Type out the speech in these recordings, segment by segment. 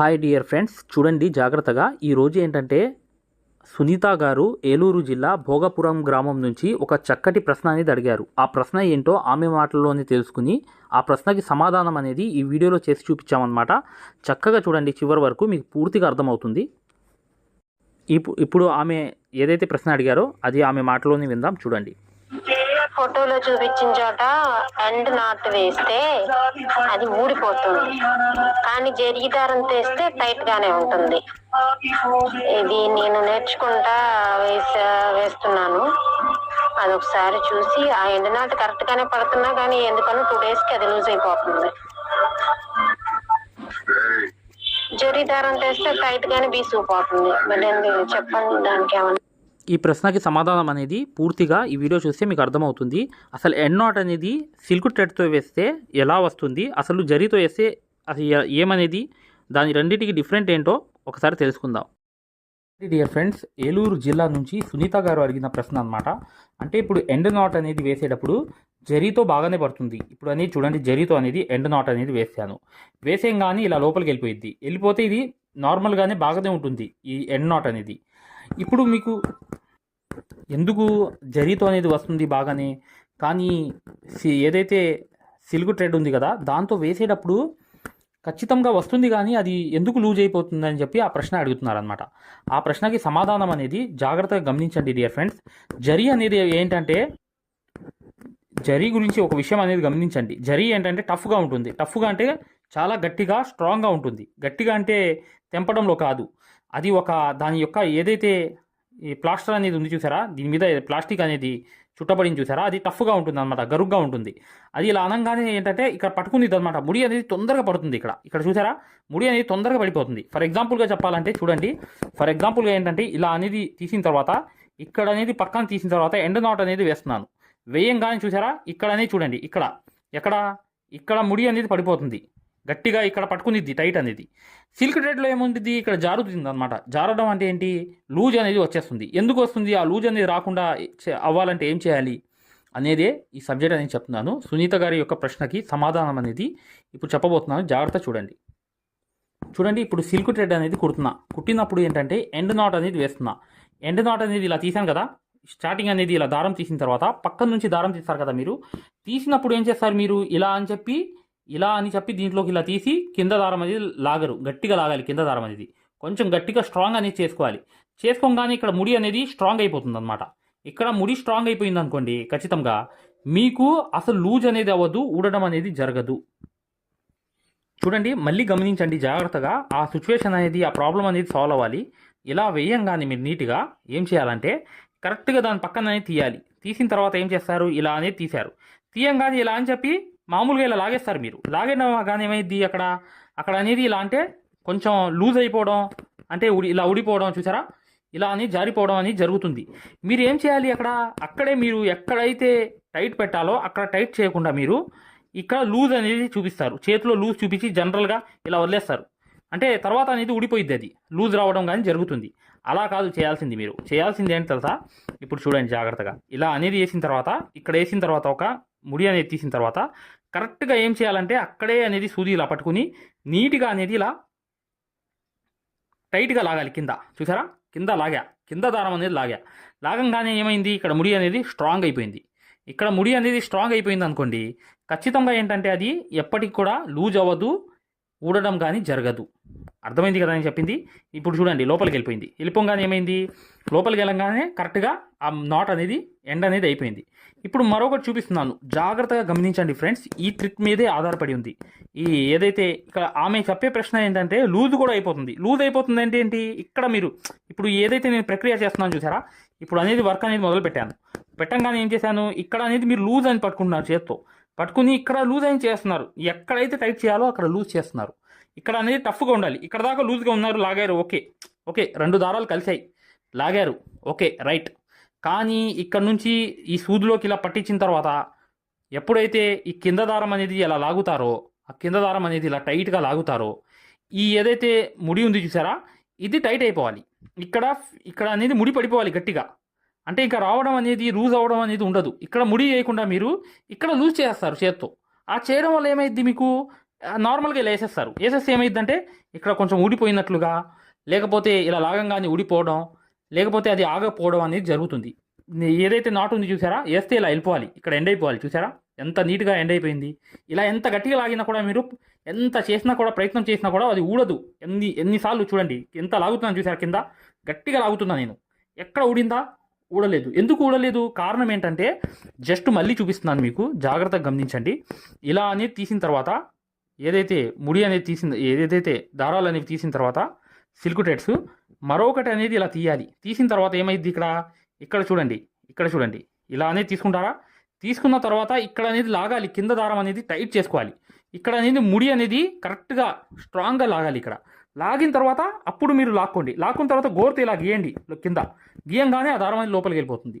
Hi dear friends చూడండి జాగ్రత్తగా. ఈరోజు ఏంటంటే సునీత గారు ఏలూరు జిల్లా భోగపురం గ్రామం నుంచి ఒక చక్కటి ప్రశ్న అనేది అడిగారు. ఆ ప్రశ్న ఏంటో ఆమె మాటల్లోనే తెలుసుకుని ఆ ప్రశ్నకి సమాధానం అనేది ఈ వీడియోలో చేసి చూపించామన్నమాట. చక్కగా చూడండి చివరి వరకు మీకు పూర్తిగా అర్థమవుతుంది. ఇప్పుడు ఇప్పుడు ఆమె ఏదైతే ప్రశ్న అడిగారో అది ఆమె మాటలోనే విందాం చూడండి. ఫోటోలో చూపించిన చోట ఎండ్ నాట్ వేస్తే అది ఊడిపోతుంది. కానీ జరిగి దారం తీస్తే టైట్ గానే ఉంటుంది. ఇది నేను నేర్చుకుంటా వేసా వేస్తున్నాను. అదొకసారి చూసి ఆ ఎండ్ నాట్ కరెక్ట్ గానే పడుతున్నా కానీ ఎందుకనో టూ డేస్కి అది లూజ్ అయిపోతుంది. జరి దారం తెస్తే టైట్ గానే బీసుకుపోతుంది. మరి చెప్పండి దానికి ఏమన్నా ఈ ప్రశ్నకి సమాధానం అనేది పూర్తిగా ఈ వీడియో చూస్తే మీకు అర్థమవుతుంది. అసలు ఎండ్ నాట్ అనేది సిల్క్ థ్రెడ్తో వేస్తే ఎలా వస్తుంది? అసలు జరీతో వేస్తే అసలు ఏమనేది? దాని రెండింటికి డిఫరెంట్ ఏంటో ఒకసారి తెలుసుకుందాం. డియర్ ఫ్రెండ్స్ ఏలూరు జిల్లా నుంచి సునీత గారు అడిగిన ప్రశ్న అనమాట అంటే ఇప్పుడు ఎండ్ నాట్ అనేది వేసేటప్పుడు జరీతో బాగానే పడుతుంది. ఇప్పుడు అనేది చూడండి జరీతో అనేది ఎండ్ నాట్ అనేది వేసాను. వేసేం కానీ ఇలా లోపలికి వెళ్ళిపోయింది వెళ్ళిపోతే ఇది నార్మల్గానే బాగానే ఉంటుంది ఈ ఎండ్ నాట్ అనేది. ఇప్పుడు మీకు ఎందుకు జరీతో అనేది వస్తుంది బాగానే? కానీ సి- ఏదైతే సిల్క్ ట్రెడ్ ఉంది కదా దాంతో వేసేటప్పుడు ఖచ్చితంగా వస్తుంది కానీ అది ఎందుకు లూజ్ అయిపోతుంది అని చెప్పి ఆ ప్రశ్న అడుగుతున్నారనమాట ఆ ప్రశ్నకి సమాధానం అనేది జాగ్రత్తగా గమనించండి డియర్ ఫ్రెండ్స్. జరీ అనేది ఏంటంటే జరీ గురించి ఒక విషయం అనేది గమనించండి. జరీ ఏంటంటే టఫ్గా ఉంటుంది. టఫ్గా అంటే చాలా గట్టిగా స్ట్రాంగ్గా ఉంటుంది. గట్టిగా అంటే తెంపడంలో కాదు. అది ఒక దాని యొక్క ఏదైతే ఈ ప్లాస్టర్ అనేది ఉంది చూసారా? దీని మీద ప్లాస్టిక్ అనేది చుట్టబడింది చూసారా? అది టఫ్గా ఉంటుంది అనమాట గరుగ్గా ఉంటుంది. అది ఇలా అనగానే ఏంటంటే ఇక్కడ పట్టుకుంది అనమాట ముడి అనేది తొందరగా పడుతుంది ఇక్కడ. ఇక్కడ చూసారా? ముడి అనేది తొందరగా పడిపోతుంది. ఫర్ ఎగ్జాంపుల్గా చెప్పాలంటే చూడండి. ఫర్ ఎగ్జాంపుల్గా ఏంటంటే ఇలా అనేది తీసిన తర్వాత ఇక్కడ అనేది పక్కన తీసిన తర్వాత ఎండ్ నాట్ అనేది వేస్తున్నాను. వేయంగానే చూసారా? ఇక్కడ అనేది చూడండి. ఇక్కడ. ఎక్కడ? ఇక్కడ ముడి అనేది పడిపోతుంది. గట్టిగా ఇక్కడ పట్టుకునిద్ది టైట్ అనేది. సిల్క్ థ్రెడ్లో ఏముంటుంది ఇక్కడ జారుతుంది అనమాట జారడం అంటే ఏంటి? లూజ్ అనేది వచ్చేస్తుంది. ఎందుకు వస్తుంది? ఆ లూజ్ అనేది రాకుండా అవ్వాలంటే ఏం చేయాలి? అనేదే ఈ సబ్జెక్ట్ అనేది చెప్తున్నాను. సునీత గారి యొక్క ప్రశ్నకి సమాధానం అనేది ఇప్పుడు చెప్పబోతున్నాను. జాగ్రత్త చూడండి. చూడండి ఇప్పుడు సిల్క్ థ్రెడ్ అనేది కుడుతున్నా. కుట్టినప్పుడు ఏంటంటే ఎండ్ నాట్ అనేది వేస్తున్నా. ఎండ్ నాట్ అనేది ఇలా తీసాను కదా? స్టార్టింగ్ అనేది ఇలా దారం తీసిన తర్వాత పక్కన నుంచి దారం తీస్తారు కదా మీరు? తీసినప్పుడు ఏం చేస్తారు మీరు? ఇలా అని చెప్పి ఇలా అని చెప్పి దీంట్లోకి ఇలా తీసి కింద దారం అనేది లాగరు. గట్టిగా లాగాలి కింద దారం అనేది. కొంచెం గట్టిగా స్ట్రాంగ్ అనేది చేసుకోవాలి. చేసుకోగానే ఇక్కడ ముడి అనేది స్ట్రాంగ్ అయిపోతుంది అనమాట ఇక్కడ ముడి స్ట్రాంగ్ అయిపోయింది అనుకోండి ఖచ్చితంగా మీకు అసలు లూజ్ అనేది అవ్వదు ఊడడం అనేది జరగదు. చూడండి మళ్ళీ గమనించండి జాగ్రత్తగా. ఆ సిచ్యువేషన్ అనేది ఆ ప్రాబ్లం అనేది సాల్వ్ అవ్వాలి. ఇలా వేయంగానే మీరు నీట్గా ఏం చేయాలంటే కరెక్ట్గా దాని పక్కన అనేది తీయాలి. తీసిన తర్వాత ఏం చేస్తారు? ఇలా అనేది తీశారు. తీయంగానే ఇలా అని చెప్పి మామూలుగా ఇలా లాగేస్తారు మీరు. లాగిన కానీ ఏమైంది అక్కడ? అక్కడ అనేది ఇలా అంటే కొంచెం లూజ్ అయిపోవడం అంటే ఉడి ఇలా ఊడిపోవడం చూసారా? ఇలా అని జారిపోవడం అనేది జరుగుతుంది. మీరు ఏం చేయాలి అక్కడ? అక్కడే మీరు ఎక్కడైతే టైట్ పెట్టాలో అక్కడ టైట్ చేయకుండా మీరు ఇక్కడ లూజ్ అనేది చూపిస్తారు. చేతిలో లూజ్ చూపించి జనరల్గా ఇలా వదిలేస్తారు. అంటే తర్వాత అనేది ఊడిపోయిద్ది అది. లూజ్ రావడం కానీ జరుగుతుంది. అలా కాదు చేయాల్సింది మీరు. చేయాల్సింది ఏంటి తెలుసా? ఇప్పుడు చూడండి జాగ్రత్తగా. ఇలా అనేది వేసిన తర్వాత ఇక్కడ వేసిన తర్వాత ఒక ముడి అనేది తీసిన తర్వాత కరెక్ట్గా ఏం చేయాలంటే అక్కడే అనేది సూది ఇలా పట్టుకుని నీట్గా అనేది ఇలా టైట్గా లాగాలి కింద. చూసారా? కింద లాగా. కింద దారం అనేది లాగా. లాగంగానే ఏమైంది? ఇక్కడ ముడి అనేది స్ట్రాంగ్ అయిపోయింది. ఇక్కడ ముడి అనేది స్ట్రాంగ్ అయిపోయింది అనుకోండి ఖచ్చితంగా ఏంటంటే అది ఎప్పటికి కూడా లూజ్ అవ్వదు ఊడడం కానీ జరగదు. అర్థమైంది కదా అని చెప్పింది? ఇప్పుడు చూడండి లోపలికి వెళ్ళిపోయింది. వెళ్ళిపోగానే ఏమైంది? లోపలికి వెళ్ళగానే కరెక్ట్గా ఆ నాట్ అనేది ఎండ్ అనేది అయిపోయింది. ఇప్పుడు మరొకటి చూపిస్తున్నాను. జాగ్రత్తగా గమనించండి ఫ్రెండ్స్ ఈ ట్రిక్ మీదే ఆధారపడి ఉంది. ఈ ఏదైతే ఇక్కడ ఆమె చెప్పే ప్రశ్న ఏంటంటే లూజ్ కూడా అయిపోతుంది. లూజ్ అయిపోతుంది అంటే ఏంటి? ఇక్కడ మీరు ఇప్పుడు ఏదైతే నేను ప్రక్రియ చేస్తున్నాను చూసారా? ఇప్పుడు అనేది వర్క్ అనేది మొదలు పెట్టాను పెట్టంగానే ఏం చేశాను? ఇక్కడ అనేది మీరు లూజ్ అని పట్టుకుంటున్నారు చేత్తో. పట్టుకుని ఇక్కడ లూజ్ అని చేస్తున్నారు. ఎక్కడైతే టైట్ చేయాలో అక్కడ లూజ్ చేస్తున్నారు. ఇక్కడ అనేది టఫ్గా ఉండాలి. ఇక్కడ దాకా లూజ్గా ఉన్నారు లాగారు ఓకే. ఓకే రెండు దారాలు కలిసాయి లాగారు ఓకే రైట్. కానీ ఇక్కడ నుంచి ఈ సూదులోకి ఇలా పట్టించిన తర్వాత ఎప్పుడైతే ఈ కింద దారం అనేది ఇలా లాగుతారో ఆ కింద దారం అనేది ఇలా టైట్గా లాగుతారో ఈ ఏదైతే ముడి ఉంది చూసారా ఇది టైట్ అయిపోవాలి. ఇక్కడ ఇక్కడ అనేది ముడి పడిపోవాలి గట్టిగా. అంటే ఇంకా రావడం అనేది లూజ్ అవ్వడం అనేది ఉండదు. ఇక్కడ ముడి వేయకుండా మీరు ఇక్కడ లూజ్ చేస్తారు చేత్తో. ఆ చేయడం వల్ల ఏమైంది మీకు? నార్మల్గా ఇలా వేసేస్తారు. వేసేస్తే ఏమైందంటే ఇక్కడ కొంచెం ఊడిపోయినట్లుగా లేకపోతే ఇలా లాగంగానే ఊడిపోవడం లేకపోతే అది ఆగకపోవడం అనేది జరుగుతుంది. ఏదైతే నాటు ఉంది చూసారా వేస్తే ఇలా వెళ్ళిపోవాలి. ఇక్కడ ఎండ్ అయిపోవాలి చూసారా? ఎంత నీట్గా ఎండ్ అయిపోయింది. ఇలా ఎంత గట్టిగా లాగినా కూడా మీరు ఎంత చేసినా కూడా ప్రయత్నం చేసినా కూడా అది ఊడదు. ఎన్ని ఎన్నిసార్లు చూడండి. ఎంత లాగుతున్నాను చూసారా కింద? గట్టిగా లాగుతున్నా నేను. ఎక్కడ ఊడిందా? ఊడలేదు. ఎందుకు ఊడలేదు? కారణం ఏంటంటే జస్ట్ మళ్ళీ చూపిస్తున్నాను మీకు. జాగ్రత్తగా గమనించండి. ఇలా అనేది తీసిన తర్వాత ఏదైతే ముడి అనేది తీసిన ఏదైతే దారాలు అనేవి తీసిన తర్వాత సిల్క్ థ్రెడ్స్ మరొకటి అనేది ఇలా తీయాలి. తీసిన తర్వాత ఏమైంది ఇక్కడ? ఇక్కడ చూడండి ఇక్కడ చూడండి. ఇలా అనేది తీసుకుంటారా? తీసుకున్న తర్వాత ఇక్కడ అనేది లాగాలి కింద దారం అనేది టైట్ చేసుకోవాలి. ఇక్కడ అనేది ముడి అనేది కరెక్ట్గా స్ట్రాంగ్గా లాగాలి ఇక్కడ. లాగిన తర్వాత అప్పుడు మీరు లాక్కోండి. లాక్కున్న తర్వాత గోరుతో ఇలా గీయండి కింద. గీయంగానే ఆ దారం అనేది లోపలికి వెళ్ళిపోతుంది.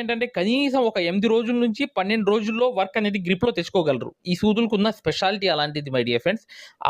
ఏంటంటే కనీసం ఒక ఎనిమిది రోజుల నుంచి పన్నెండు రోజుల్లో వర్క్ అనేది గ్రిప్లో తెచ్చుకోగలరు. ఈ సూదులకు ఉన్న స్పెషాలిటీ అలాంటిది మై డియర్ ఫ్రెండ్స్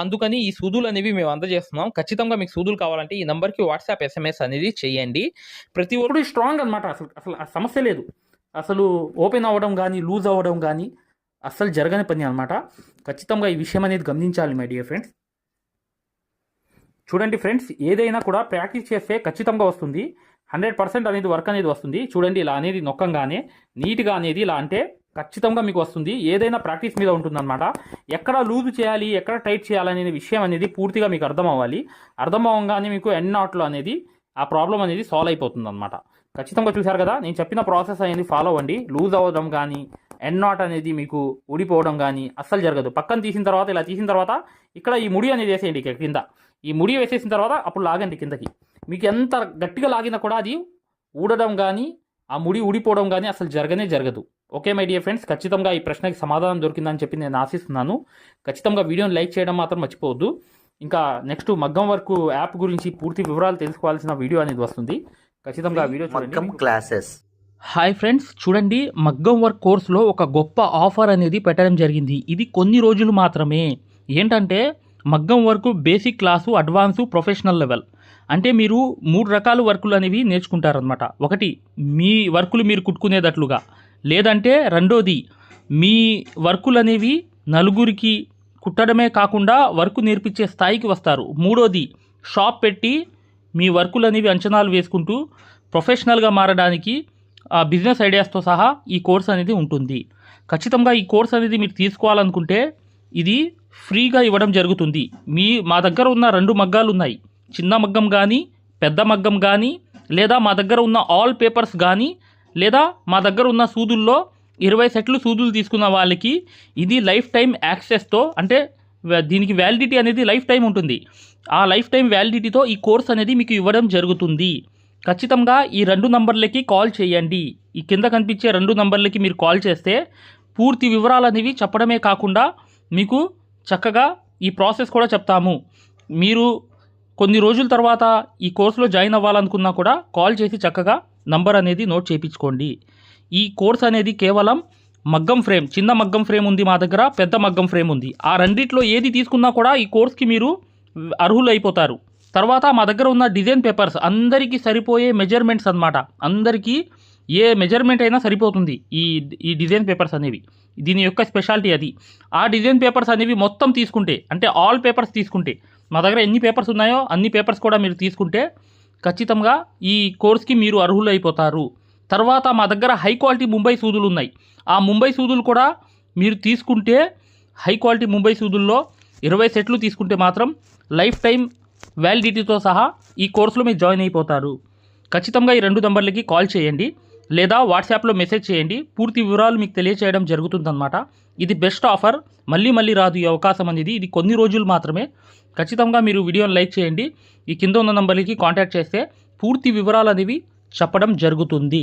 అందుకని ఈ సూదులు అనేవి మేము అందజేస్తున్నాం. ఖచ్చితంగా మీకు సూదులు కావాలంటే ఈ నెంబర్కి వాట్సాప్ ఎస్ఎంఎస్ అనేది చేయండి. ప్రతి ఒక్కరు స్ట్రాంగ్ అనమాట అసలు అసలు ఆ సమస్య లేదు. అసలు ఓపెన్ అవ్వడం కానీ లూజ్ అవ్వడం కానీ అస్సలు జరగని పని అనమాట ఖచ్చితంగా ఈ విషయం అనేది గమనించాలి మై డియర్ ఫ్రెండ్స్ చూడండి ఫ్రెండ్స్ ఏదైనా కూడా ప్రాక్టీస్ చేస్తే ఖచ్చితంగా వస్తుంది. హండ్రెడ్ పర్సెంట్ అనేది వర్క్ అనేది వస్తుంది. చూడండి ఇలా అనేది నొక్కంగానే నీట్గా అనేది ఇలా అంటే ఖచ్చితంగా మీకు వస్తుంది. ఏదైనా ప్రాక్టీస్ మీద ఉంటుందన్నమాట. ఎక్కడ లూజ్ చేయాలి ఎక్కడ టైట్ చేయాలనే విషయం అనేది పూర్తిగా మీకు అర్థం అవ్వాలి అర్థం అవ్వగానే మీకు ఎన్ నాట్లో అనేది ఆ ప్రాబ్లం అనేది సాల్వ్ అయిపోతుంది అనమాట ఖచ్చితంగా చూశారు కదా నేను చెప్పిన ప్రాసెస్ అనేది ఫాలో అవ్వండి. లూజ్ అవ్వడం కానీ ఎన్ నాట్ అనేది మీకు ఊడిపోవడం కానీ అస్సలు జరగదు. పక్కన తీసిన తర్వాత ఇలా తీసిన తర్వాత ఇక్కడ ఈ ముడి అనేది వేసేయండి ఇక్కడ కింద. ఈ ముడి వేసేసిన తర్వాత అప్పుడు లాగండి కిందకి. మీకు ఎంత గట్టిగా లాగినా కూడా అది ఊడడం కానీ ఆ ముడి ఊడిపోవడం కానీ అసలు జరగనే జరగదు. Okay my dear friends? ఖచ్చితంగా ఈ ప్రశ్నకి సమాధానం దొరికిందని చెప్పి నేను ఆశిస్తున్నాను. ఖచ్చితంగా వీడియోని లైక్ చేయడం మాత్రం మర్చిపోవద్దు. ఇంకా నెక్స్ట్ మగ్గం వర్క్ యాప్ గురించి పూర్తి వివరాలు తెలుసుకోవాల్సిన వీడియో అనేది వస్తుంది. ఖచ్చితంగా ఆ వీడియో మగ్గం చూడండి క్లాసెస్. హాయ్ ఫ్రెండ్స్ చూడండి మగ్గం వర్క్ కోర్సులో ఒక గొప్ప ఆఫర్ అనేది పెట్టడం జరిగింది. ఇది కొన్ని రోజులు మాత్రమే. ఏంటంటే మగ్గం work basic class advance professional level. అంటే మీరు మూడు రకాల వర్కులు అనేవి నేర్చుకుంటారనమాట ఒకటి మీ వర్కులు మీరు కుట్టుకునేటట్లుగా. లేదంటే రెండోది మీ వర్కులు అనేవి నలుగురికి కుట్టడమే కాకుండా వర్క్ నేర్పించే స్థాయికి వస్తారు. మూడోది షాప్ పెట్టి మీ వర్కులు అనేవి అంచనాలు వేసుకుంటూ ప్రొఫెషనల్గా మారడానికి ఆ బిజినెస్ ఐడియాస్తో సహా ఈ కోర్స్ అనేది ఉంటుంది. ఖచ్చితంగా ఈ కోర్స్ అనేది మీరు తీసుకోవాలనుకుంటే ఇది ఫ్రీగా ఇవ్వడం జరుగుతుంది. మీ మా దగ్గర ఉన్న రెండు మగ్గాలు ఉన్నాయి చిన్న మగ్గం కానీ పెద్ద మగ్గం కానీ లేదా మా దగ్గర ఉన్న ఆల్ పేపర్స్ కానీ లేదా మా దగ్గర ఉన్న సూదుల్లో ఇరవై సెట్లు సూదులు తీసుకున్న వాళ్ళకి ఇది లైఫ్ టైం యాక్సెస్తో అంటే దీనికి వ్యాలిడిటీ అనేది లైఫ్ టైం ఉంటుంది. ఆ లైఫ్ టైం వ్యాలిడిటీతో ఈ కోర్స్ అనేది మీకు ఇవ్వడం జరుగుతుంది. ఖచ్చితంగా ఈ రెండు నంబర్లకి కాల్ చేయండి. ఈ కింద కనిపించే రెండు నంబర్లకి మీరు కాల్ చేస్తే పూర్తి వివరాలు అనేవి చెప్పడమే కాకుండా మీకు చక్కగా ఈ ప్రాసెస్ కూడా చెప్తాము. మీరు కొన్ని రోజుల తర్వాత ఈ కోర్సులో జాయిన్ అవ్వాలనుకున్నా కూడా కాల్ చేసి చక్కగా నంబర్ అనేది నోట్ చేయించుకోండి. ఈ కోర్స్ అనేది కేవలం మగ్గం ఫ్రేమ్ చిన్న మగ్గం ఫ్రేమ్ ఉంది మా దగ్గర పెద్ద మగ్గం ఫ్రేమ్ ఉంది. ఆ రెండిట్లో ఏది తీసుకున్నా కూడా ఈ కోర్స్కి మీరు అర్హులు అయిపోతారు తర్వాత మా దగ్గర ఉన్న డిజైన్ పేపర్స్ అందరికీ సరిపోయే మెజర్మెంట్స్ అన్నమాట. అందరికీ ఏ మెజర్మెంట్ అయినా సరిపోతుంది ఈ ఈ డిజైన్ పేపర్స్ అనేవి. దీని యొక్క స్పెషాలిటీ అది. ఆ డిజైన్ పేపర్స్ అనేవి మొత్తం తీసుకుంటే అంటే ఆల్ పేపర్స్ తీసుకుంటే మా దగ్గర ఎన్ని పేపర్స్ ఉన్నాయో అన్ని పేపర్స్ కూడా మీరు తీసుకుంటే ఖచ్చితంగా ఈ కోర్స్కి మీరు అర్హులు అయిపోతారు. తర్వాత మా దగ్గర హై క్వాలిటీ ముంబై సూదులు ఉన్నాయి. ఆ ముంబై సూదులు కూడా మీరు తీసుకుంటే హై క్వాలిటీ ముంబై సూదుల్లో ఇరవై సెట్లు తీసుకుంటే మాత్రం లైఫ్ టైం వ్యాలిడిటీతో సహా ఈ కోర్సులో మీరు జాయిన్ అయిపోతారు. ఖచ్చితంగా ఈ రెండు నంబర్లకి కాల్ చేయండి లేదా వాట్సాప్లో మెసేజ్ చేయండి. పూర్తి వివరాలు మీకు తెలియచేయడం జరుగుతుందన్నమాట. ఇది బెస్ట్ ఆఫర్. మళ్ళీ మళ్ళీ రాదు ఈ అవకాశం అనేది. ఇది కొన్ని రోజులు మాత్రమే. ఖచ్చితంగా మీరు వీడియోని లైక్ చేయండి. ఈ కింద ఉన్న నంబర్కి కాంటాక్ట్ చేస్తే పూర్తి వివరాలు అనేవి చెప్పడం జరుగుతుంది.